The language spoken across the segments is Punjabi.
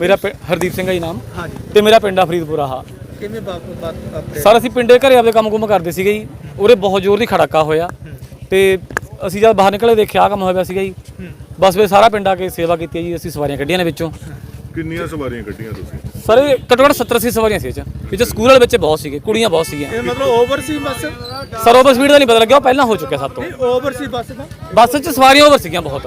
ਮੇਰਾ ਪਿੰ- ਹਰਦੀਪ ਸਿੰਘ ਹੈ ਜੀ ਨਾਮ। ਹਾਂਜੀ। ਤੇ ਮੇਰਾ ਪਿੰਡ ਆ ਫਰੀਦਪੁਰ ਆ ਕਿਵੇਂ ਬਾਤ ਬਾਤ ਸਰ ਅਸੀਂ ਪਿੰਡੇ ਘਰੇ ਆਪਦੇ ਕੰਮ ਕੁਮ ਕਰਦੇ ਸੀਗੇ ਜੀ। ਉਰੇ ਬਹੁਤ ਜ਼ੋਰ ਦੀ ਖੜਾਕਾ ਹੋਇਆ। ਤੇ ਅਸੀਂ ਜਦ ਬਾਹਰ ਨਿਕਲੇ ਦੇਖਿਆ ਆਹ ਕੰਮ ਹੋਇਆ ਪਿਆ ਸੀਗਾ ਜੀ। ਬਸ ਵੇ ਸਾਰਾ ਪਿੰਡ ਆ ਕੇ ਸੇਵਾ ਕੀਤੀ ਹੈ ਜੀ ਅਸੀਂ ਸਵਾਰੀਆਂ ਕੱਢੀਆਂ ਨੇ ਵਿੱਚੋਂ। ਕਿੰਨੀਆਂ ਸਵਾਰੀਆਂ ਕੱਢੀਆਂ ਤੁਸੀਂ? ਸਰ ਇਹ ਘੱਟੋ ਘੱਟ 70 80 ਸਵਾਰੀਆਂ ਸੀ ਇਹ 'ਚ। ਵਿੱਚ ਸਕੂਲ ਵਾਲੇ ਬੱਚੇ ਬਹੁਤ ਸੀਗੇ ਕੁੜੀਆਂ ਬਹੁਤ ਸੀਗੀਆਂ। ਇਹ ਮਤਲਬ ਓਵਰ ਸੀ ਬੱਸ? ਸਰ ਓਵਰ ਸਪੀਡ ਦਾ ਨਹੀਂ ਪਤਾ ਲੱਗਿਆ ਉਹ ਪਹਿਲਾਂ ਹੋ ਚੁੱਕਿਆ ਸਭ ਤੋਂ। ਓਵਰ ਸੀ ਬੱਸ ਦਾ? ਬੱਸ 'ਚ ਸਵਾਰੀਆਂ ਓਵਰ ਸੀਗੀਆਂ ਬਹੁਤ।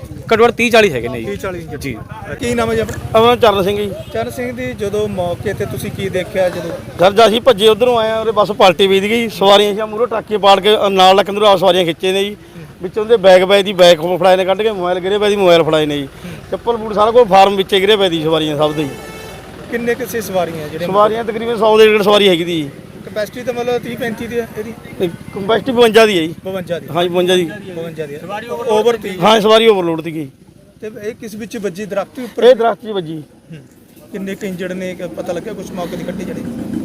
ਘੱਟੋ ਘੱਟ 30 40 ਹੈਗੇ ਨੇ 30 ਜੀ 40 ਇੰਜਰਡ ਜੀ। ਕੀ ਨਾਮ ਹੈ ਜੀ ਆਪਣਾ? ਅਮਨ ਚਰਨ ਸਿੰਘ ਜੀ। ਚਰਨ ਸਿੰਘ ਦੀ ਜਦੋਂ ਮੌਕੇ ਤੇ ਤੁਸੀਂ ਕੀ ਦੇਖਿਆ ਜਦੋਂ ਸਰ ਜਦ ਅਸੀਂ ਭੱਜੇ ਉਧਰੋਂ ਆਏ ਆ ਉਹਦੇ ਬੱਸ ਪਲਟੀ ਵੀਦ ਗਈ ਸਵਾਰੀਆਂ ਸੀ ਮੂਹਰੇ ਟਰੱਕੇ ਪਾੜ ਕੇ ਨਾਲ ਲੱਕੰਦਰੋਂ ਆ ਸਵਾਰੀਆਂ ਖਿੱਚੇ ਨੇ ਜੀ। ਵਿੱਚੋਂ ਦੇ ਬੈਗ ਬੈਗ ਦੀ ਬੈਗ ਫੜਾਏ ਨੇ ਕੱਢ ਕੇ ਮੋਬਾਈਲ ਗਿਰੇ ਪਏ ਦੀ ਮੋਬਾਈਲ ਫੜਾਏ ਨੇ ਜੀ। ਚੱਪਲ ਬੂਟ ਸਾਰਾ ਕੁਝ ਫਾਰਮ ਵਿੱਚੇ ਗਿਰੇ ਪਏ ਦੀ ਸਵਾਰੀਆਂ ਸਭ ਦੇ ਜੀ ਕਿੰਨੇ ਕਿਸੇ ਸਵਾਰੀਆਂ ਜਿਹੜੇ ਸਵਾਰੀਆਂ ਤਕਰੀਬਨ 100 ਦੇ ਡੇਢ ਸਵਾਰੀ ਹੈਗੀ ਦੀ ਕਪੈਸਿਟੀ ਤਾਂ ਮਤਲਬ 30 35 ਦੀ ਹੈ ਇਹਦੀ। ਕੰਪੈਸਟੀ 52 ਦੀ ਹੈ ਜੀ। 52 ਦੀ। ਹਾਂਜੀ 52 ਦੀ। 52 ਦੀ ਸਵਾਰੀ ਓਵਰ 30 ਹਾਂ ਸਵਾਰੀ ਓਵਰਲੋਡ ਦੀ ਗਈ ਤੇ ਇਹ ਕਿਸ ਵਿੱਚ ਵੱਜੀ? ਦਰਖਤ ਦੇ ਉੱਪਰ? ਇਹ ਦਰਖਤ 'ਚ ਵੱਜੀ। ਕਿੰਨੇ ਕਿ ਇੰਜਰਡ ਨੇ? ਪਤਾ ਲੱਗਿਆ ਕੁਝ ਮੌਕੇ ਦੀ ਕੱਟੀ ਜੜੀ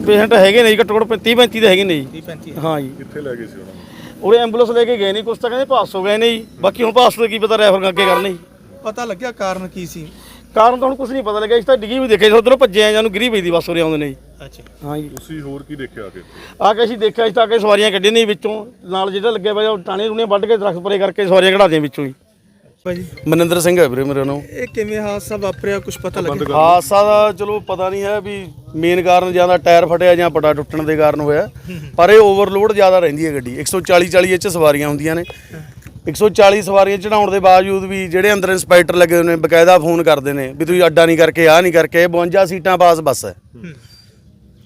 ਪੇਸ਼ੈਂਟ ਹੈਗੇ ਨੇ ਜੀ ਘੱਟੋ ਘੱਟ 30 35 ਦੇ ਹੈਗੇ ਨੇ ਜੀ। 30 35 ਹਾਂ। ਜੀ। ਕਿੱਥੇ ਲੈ ਗਏ ਸੀ ਉਹਨਾਂ ਨੂੰ? ਉਹਦੇ ਐਂਬੂਲੈਂਸ ਲੈ ਕੇ ਗਏ ਨੇ ਕੁਛ ਤਾਂ ਕਹਿੰਦੇ ਪਾਸ ਹੋ ਗਏ ਨੇ ਜੀ। ਬਾਕੀ ਹੁਣ ਪਾਸ ਤੋਂ ਕੀ ਪਤਾ ਰੈਫਰ ਅੱਗੇ ਕਰਨੇ ਜੀ। ਪਤਾ ਲੱਗਿਆ ਕਾਰਨ ਕੀ ਸੀ? ਕਾਰਨ ਤਾਂ ਹੁਣ ਕੁਝ ਨਹੀਂ ਪਤਾ ਲੱਗਿਆ। ਇਸ ਤਾਂ ਡਿੱਗੀ ਵੀ ਦੇਖੇ ਉਧਰੋਂ ਭੱਜੇ ਆ ਜਾਨੂੰ ਗਿਰੀ ਪਈ ਦੀ ਬੱਸ ਉਰੇ ਆਉਂਦੇ ਨੇ ਜੀ। ਅੱਛਾ। ਹਾਂ ਜੀ। ਤੁਸੀਂ ਹੋਰ ਕੀ ਦੇਖਿਆ ਆ ਕੇ ਆ ਕੇ ਅਸੀਂ ਦੇਖਿਆ ਇਸ ਤਾਂ ਆ ਕੇ ਸਵਾਰੀਆਂ ਕੱਢੀਆਂ ਨੇ ਵਿੱਚੋਂ। ਨਾਲ ਜਿਹੜਾ ਲੱਗਿਆ ਪਿਆ ਉਹ ਟਾਣੇ ਰੂਣੇ ਵੱਢ ਕੇ ਦਰਖਤ ਪਰੇ ਕਰਕੇ ਸਵਾਰੀਆਂ ਕਢਾ ਦੀਆਂ ਵਿੱਚੋਂ ਹੀ। ਭਾਜੀ। ਮਨਿੰਦਰ ਸਿੰਘ ਹੈ ਵੀਰੇ ਮੇਰੇ ਨਾਮ। ਇਹ ਕਿਵੇਂ ਹਾਦਸਾ ਵਾਪਰਿਆ ਕੁਝ ਪਤਾ ਲੱਗਿਆ? ਹਾਦਸਾ ਦਾ ਚਲੋ ਪਤਾ ਨਹੀਂ ਹੈ ਵੀ ਮੇਨ ਕਾਰਨ ਜਾਂ ਤਾਂ ਟਾਇਰ ਫਟਿਆ ਜਾਂ ਪਟਾ ਟੁੱਟਣ ਦੇ ਕਾਰਨ ਹੋਇਆ। ਪਰ ਇਹ ਓਵਰਲੋਡ ਜ਼ਿਆਦਾ ਰਹਿੰਦੀ ਹੈ ਗੱਡੀ। 140 40 ਇਹ ਚ ਸਵਾਰੀਆਂ ਹੁੰਦੀਆਂ ਨੇ। 140 ਸਵਾਰੀਆਂ ਚੜਾਉਣ ਦੇ ਬਾਵਜੂਦ ਵੀ ਜਿਹੜੇ ਅੰਦਰ ਇੰਸਪੈਕਟਰ ਲੱਗੇ ਹੋਏ ਨੇ ਬਕਾਇਦਾ ਫੋਨ ਕਰਦੇ ਨੇ ਵੀ ਤੁਸੀਂ ਅੱਡਾ ਨਹੀਂ ਕਰਕੇ ਆਹ ਨਹੀਂ ਕਰਕੇ ਇਹ 52 ਸੀਟਾਂ ਪਾਸ ਬੱਸ ਹੈ।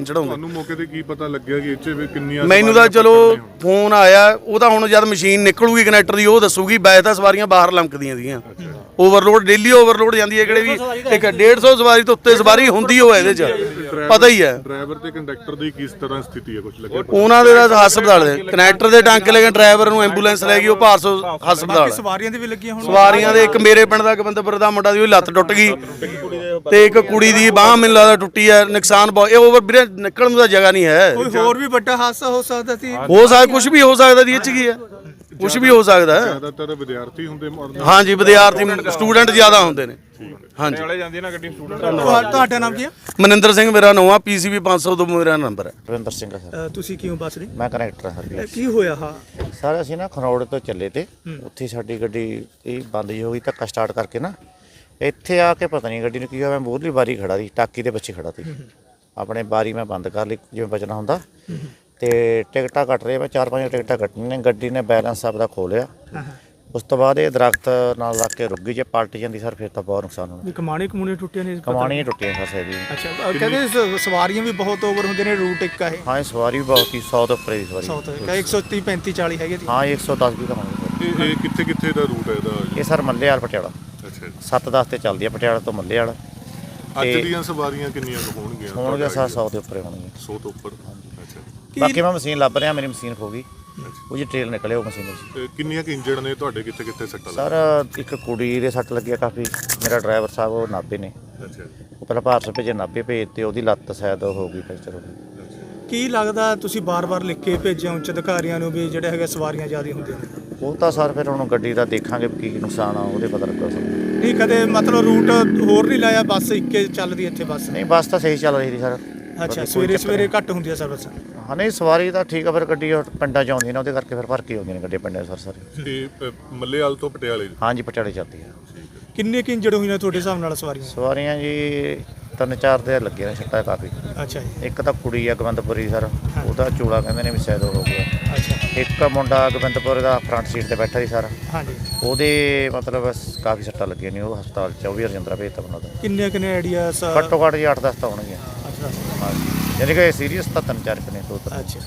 ਨਹੀਂ ਚੜਾਉਂਦੇ। ਤੁਹਾਨੂੰ ਮੌਕੇ ਤੇ ਕੀ ਪਤਾ ਲੱਗਿਆ ਕਿ ਇੱਥੇ ਵੀ ਕਿੰਨੀਆਂ ਮੈਨੂੰ ਤਾਂ ਚਲੋ? ਫੋਨ ਆਇਆ ਉਹ ਤਾਂ ਹੁਣ ਜਦ ਮਸ਼ੀਨ ਨਿਕਲੂਗੀ ਕਨੈਕਟਰ ਦੀ ਉਹ ਦੱਸੂਗੀ ਵੈਸੇ ਤਾਂ ਸਵਾਰੀਆਂ ਬਾਹਰ ਲੰਕਦੀਆਂ ਸੀਗੀਆਂ। ਓਵਰਲੋਡ ਡੇਲੀ ਓਵਰਲੋਡ ਜਾਂਦੀ ਹੈ ਕਿਹੜੇ ਵੀ ਇੱਕ 150 ਸਵਾਰੀ ਤੋਂ ਉੱਤੇ ਸਵਾਰੀ ਹੁੰਦੀ ਹੋ ਇਹਦੇ 'ਚ। ਪਤਾ ਹੀ ਹੈ। ਡਰਾਈਵਰ ਤੇ ਕੰਡਕਟਰ ਦੀ ਕਿਸ ਤਰ੍ਹਾਂ ਸਥਿਤੀ ਹੈ ਕੁਝ ਲੱਗਿਆ? ਉਹਨਾਂ ਦੇ ਤਾਂ ਹਸਪਤਾਲ ਦੇ ਕਨੈਕਟਰ ਦੇ ਟਾਂਕੇ ਲੈ ਕੇ ਡਰਾਈਵਰ ਨੂੰ ਐਂਬੂਲੈਂਸ ਲੈ ਗਈ ਉਹ ਭਾਰਸੋ ਹਸਪਤਾਲ ਸਵਾਰੀਆਂ ਦੇ ਵੀ ਲੱਗੀਆਂ ਹੁਣ ਸਵਾਰੀਆਂ ਦੇ ਇੱਕ ਮੇਰੇ ਪਿੰਡ ਦਾ ਗਵੰਦਪੁਰ ਦਾ ਮੁੰਡਾ ਦੀ ਉਹ ਲੱਤ ਟੁੱਟ ਗਈ। ਤੇ ਇੱਕ ਕੁੜੀ ਦੀ ਬਾਹ ਮੈਨੂੰ ਲੱਗਦਾ ਟੁੱਟੀ ਹੈ ਨੁਕਸਾਨ ਬਹੁਤ ਇਹ ਓਵਰ ਵੀਰੇ ਨਿਕਲਣ ਨੂੰ ਤਾਂ ਜਗ੍ਹਾ ਨਹੀਂ ਹੈ। ਕੋਈ ਹੋਰ ਵੀ ਵੱਡਾ ਹਾਦਸਾ ਹੋ ਸਕਦਾ ਸੀ? ਹੋ ਸਕਦਾ ਕੁਝ ਵੀ ਹੋ ਸਕਦਾ ਦੀ ਇਹ ਚ ਕੀ ਹੈ? ਕੁਝ ਵੀ ਹੋ ਸਕਦਾ। ਹੈ ਜ਼ਿਆਦਾਤਰ ਵਿਦਿਆਰਥੀ ਹੁੰਦੇ ਮਰਨ ਹਾਂਜੀ ਵਿਦਿਆਰਥੀ ਸਟੂਡੈਂਟ ਜ਼ਿਆਦਾ ਹੁੰਦੇ ਨੇ। ਹਾਂਜੀ। ਤੁਹਾ- ਤੁਹਾਡਾ ਨਾਮ ਕੀ ਹੈ? ਮਨਿੰਦਰ ਸਿੰਘ ਮੇਰਾ ਨਾਮ ਆ ਪੀਸੀਬੀ 500 ਤੋਂ ਮੇਰਾ ਨੰਬਰ ਹੈ। ਰਵਿੰਦਰ ਸਿੰਘ ਆ ਸਰ। ਅ, ਤੁਸੀਂ ਕਿਉਂ ਬੱਸ ਰਹੇ ਮੈਂ ਕਨੈਕਟਰ ਹਾਂ ਸਰ ਅ, ਕੀ ਹੋਇਆ ਹਾਂ? ਸਰ ਅਸੀਂ ਨਾ ਖਰੋੜ ਤੋਂ ਚੱਲੇ ਤੇ ਉੱਥੇ ਸਾਡੀ ਗੱਡੀ ਇਹ ਬੰਦ ਜੀ ਹੋ ਗਈ ਧੱਕਾ ਸਟਾਰਟ ਕਰਕੇ ਨਾ। ਇੱਥੇ ਆ ਕੇ ਪਤਾ ਨਹੀਂ ਗੱਡੀ ਨੂੰ ਕੀ ਹੋਇਆ ਮੈਂ ਬੋਧਲੀ ਬਾਰੀ ਖੜਾ ਸੀ ਟਾਕੀ ਦੇ ਪਿੱਛੇ ਖੜਾ ਸੀ। ਆਪਣੇ ਬਾਰੀ ਮੈਂ ਬੰਦ ਕਰ ਲਈ ਜਿਵੇਂ ਬਚਣਾ ਹੁੰਦਾ। ਤੇ ਟਿਕਟਾਂ ਕੱਟ ਰਹੇ ਮੈਂ ਚਾਰ ਪੰਜ ਟਿਕਟਾਂ ਕੱਟਣੀਆਂ ਨੇ ਗੱਡੀ ਨੇ ਬੈਲੈਂਸ ਆਪਦਾ ਖੋ ਲਿਆ। ਉਸ ਤੋਂ ਬਾਅਦ ਇਹ ਦਰਖਤ ਨਾਲ ਲੱਗ ਕੇ ਰੁਕ ਗਈ ਜੇ ਪਲਟ ਜਾਂਦੀ ਸਰ ਫਿਰ ਤਾਂ ਬਹੁਤ ਨੁਕਸਾਨ ਹੋਣਾ। ਕਮਾਣੇ ਕਮੂਣੇ ਟੁੱਟੇ ਨੇ ਕਮਾਣੀਆਂ ਟੁੱਟੀਆਂ ਸਰ ਸੈਦੀ ਅੱਛਾ ਕਹਿੰਦੇ ਸ- ਸਵਾਰੀਆਂ ਵੀ ਬਹੁਤ ਓਵਰ ਹੁੰਦੇ ਨੇ ਰੂਟ ਇੱਕ ਆ ਇਹ। ਹਾਂ ਇਹ ਸਵਾਰੀ ਵੀ ਬਹੁਤ ਸੀ 100 ਤੋਂ ਉੱਪਰ ਦੀ ਸਵਾਰੀ। ਸਾਊਥ ਕਹੇ 130 35 40 ਹੈਗੇ ਸੀ। ਹਾਂ ਇਹ 110 ਵੀ ਤਾਂ ਹੋਣੀ ਇਹ ਇਹ ਕਿੱਥੇ ਕਿੱਥੇ ਦਾ ਰੂਟ ਹੈ ਇਹਦਾ? ਇਹ ਸਰ ਮੱਲੇ ਵਾਲ ਪਟਿਆਲਾ। ਅੱਛਾ ਜੀ। 7-10 ਤੇ ਚੱਲਦੀ ਆ ਪਟਿਆਲਾ ਤੋਂ ਮੱਲੇ ਵਾਲਾ ਅੱਜ ਦੀਆਂ ਸਵਾਰੀਆਂ ਕਿੰਨੀਆਂ ਕੁ ਹੋਣਗੀਆਂ? ਹੋਣਗੇ ਸਰ 100 ਦੇ ਉੱਪਰ ਹੋਣਗੇ 100 ਤੋਂ ਉੱਪਰ? ਅੱਛਾ। ਬਾਕੀ ਮੈਂ ਮਸ਼ੀਨ ਲੱਭ ਰਿਹਾ ਮੇਰੀ ਮਸ਼ੀਨ ਖੋ ਗਈ। ਉਹ ਜੀ ਟ੍ਰੇਲ ਨਿਕਲੇ ਉਹ ਮਸ਼ੀਨ ਸੀ ਤੇ ਕਿੰਨੀਆਂ ਕਿ ਇੰਜਰਡ ਨੇ ਤੁਹਾਡੇ? ਕਿੱਥੇ ਕਿੱਥੇ ਸੱਟਾਂ ਸਰ ਇੱਕ ਕੁੜੀ ਦੇ ਸੱਟ ਲੱਗਿਆ ਕਾਫੀ। ਮੇਰਾ ਡਰਾਈਵਰ ਸਾਹਿਬ ਉਹ ਨਾਭੇ ਨੇ। ਲੱਗੀਆਂ ਅੱਛਾ। ਉਹ ਪਹਿਲਾਂ ਭਾਰਤ ਭੇਜੇ ਨਾਭੇ ਭੇਜ ਤੇ ਉਹਦੀ ਲੱਤ ਸ਼ਾਇਦ ਹੋ ਗਈ ਫ੍ਰੈਕਚਰ ਹੋ ਗਈ। ਕੀ ਲੱਗਦਾ ਤੁਸੀਂ ਬਾਰ-ਬਾਰ ਲਿਖ ਕੇ ਭੇਜਿਆ ਉੱਚ ਅਧਿਕਾਰੀਆਂ ਨੂੰ ਵੀ ਜਿਹੜੇ ਹੈਗੇ ਸਵਾਰੀਆਂ ਜ਼ਿਆਦਾ ਹੁੰਦੀਆਂ ਨੇ? ਉਹ ਤਾਂ ਸਰ ਫਿਰ ਹੁਣ ਗੱਡੀ ਦਾ ਦੇਖਾਂਗੇ ਕੀ ਨੁਕਸਾਨ ਆ ਉਹਦੇ ਪਤਾ ਲੱਗਾ ਸਰ। ਨਹੀਂ ਕਦੇ ਮਤਲਬ ਰੂਟ ਹੋਰ ਨਹੀਂ ਲਾਇਆ ਬੱਸ ਇੱਕੇ ਚੱਲਦੀ ਇੱਥੇ ਬੱਸ। ਨਹੀਂ ਬੱਸ ਤਾਂ ਸਹੀ ਚੱਲ ਰਹੀ ਸੀ ਸਰ। ਅੱਛਾ ਸਵੇਰੇ ਸਵੇਰੇ ਘੱਟ ਹੁੰਦੀ ਆ ਸਰਵਿਸ ਹਾਂ ਨਹੀਂ ਸਵਾਰੀ ਤਾਂ ਠੀਕ ਆ ਫਿਰ ਗੱਡੀ ਉਹ ਪਿੰਡਾਂ ਚ ਆਉਂਦੀ ਨੇ ਉਹਦੇ ਕਰਕੇ ਫਿਰ ਭਰ ਕੇ ਆਉਂਦੀਆਂ ਨੇ ਗੱਡੀ ਪਿੰਡਾਂ 'ਚ ਸਰ ਸਾਰੇ। ਤੇ ਅ, ਮੱਲੇਵਾਲ ਤੋਂ ਪਟਿਆਲੇ ਹਾਂਜੀ ਪਟਿਆਲੇ ਚੱਲਦੀ ਆ। ਕਿੰਨੇ ਕਿ ਇੰਜਰਡ ਹੋਈਆਂ ਤੁਹਾਡੇ ਹਿਸਾਬ ਨਾਲ ਸਵਾਰੀਆਂ? ਸਵਾਰੀਆਂ ਜੀ ਤਿੰਨ ਚਾਰ ਦੇ ਲੱਗੇ ਨੇ ਛੱਟਾ ਕਾਫੀ। ਅੱਛਾ ਜੀ। ਇੱਕ ਤਾਂ ਕੁੜੀ ਆ ਗਵੰਦਪੁਰੀ ਸਰ ਉਹਦਾ ਚੋਲਾ ਕਹਿੰਦੇ ਨੇ ਵੀ ਉਹ ਹੋ ਗਿਆ। ਅੱਛਾ। ਇੱਕ ਮੁੰਡਾ ਗਵੰਦਪੁਰ ਦਾ ਫਰੰਟ ਸੀਟ ਤੇ ਬੈਠਾ ਸੀ ਸਰ। ਹਾਂਜੀ। ਉਹਦੇ ਮਤਲਬ ਸ- ਕਾਫੀ ਸੱਟਾਂ ਲੱਗੀਆਂ ਨੇ ਉਹ ਹਸਪਤਾਲ ਚ ਉਹ ਵੀ ਰਜਿੰਦਰਾ ਭੇਜਤਾ ਉਹਨਾਂ ਦਾ। ਕਿੰਨੇ ਕਿੰਨੇ ਆਈਡੀਆ ਘੱਟੋ ਘੱਟ ਜੀ 8-10 ਤਾਂ ਹੋਣਗੀਆਂ। ਅੱਛਾ। ਹਾਂਜੀ। ਯਾਨੀ ਕਿ ਸੀਰੀਅਸ ਤਾਂ ਤਿੰਨ ਚਾਰ ਕੁ ਨੇ ਦੋ ਤਿੰਨ ਅੱਛਾ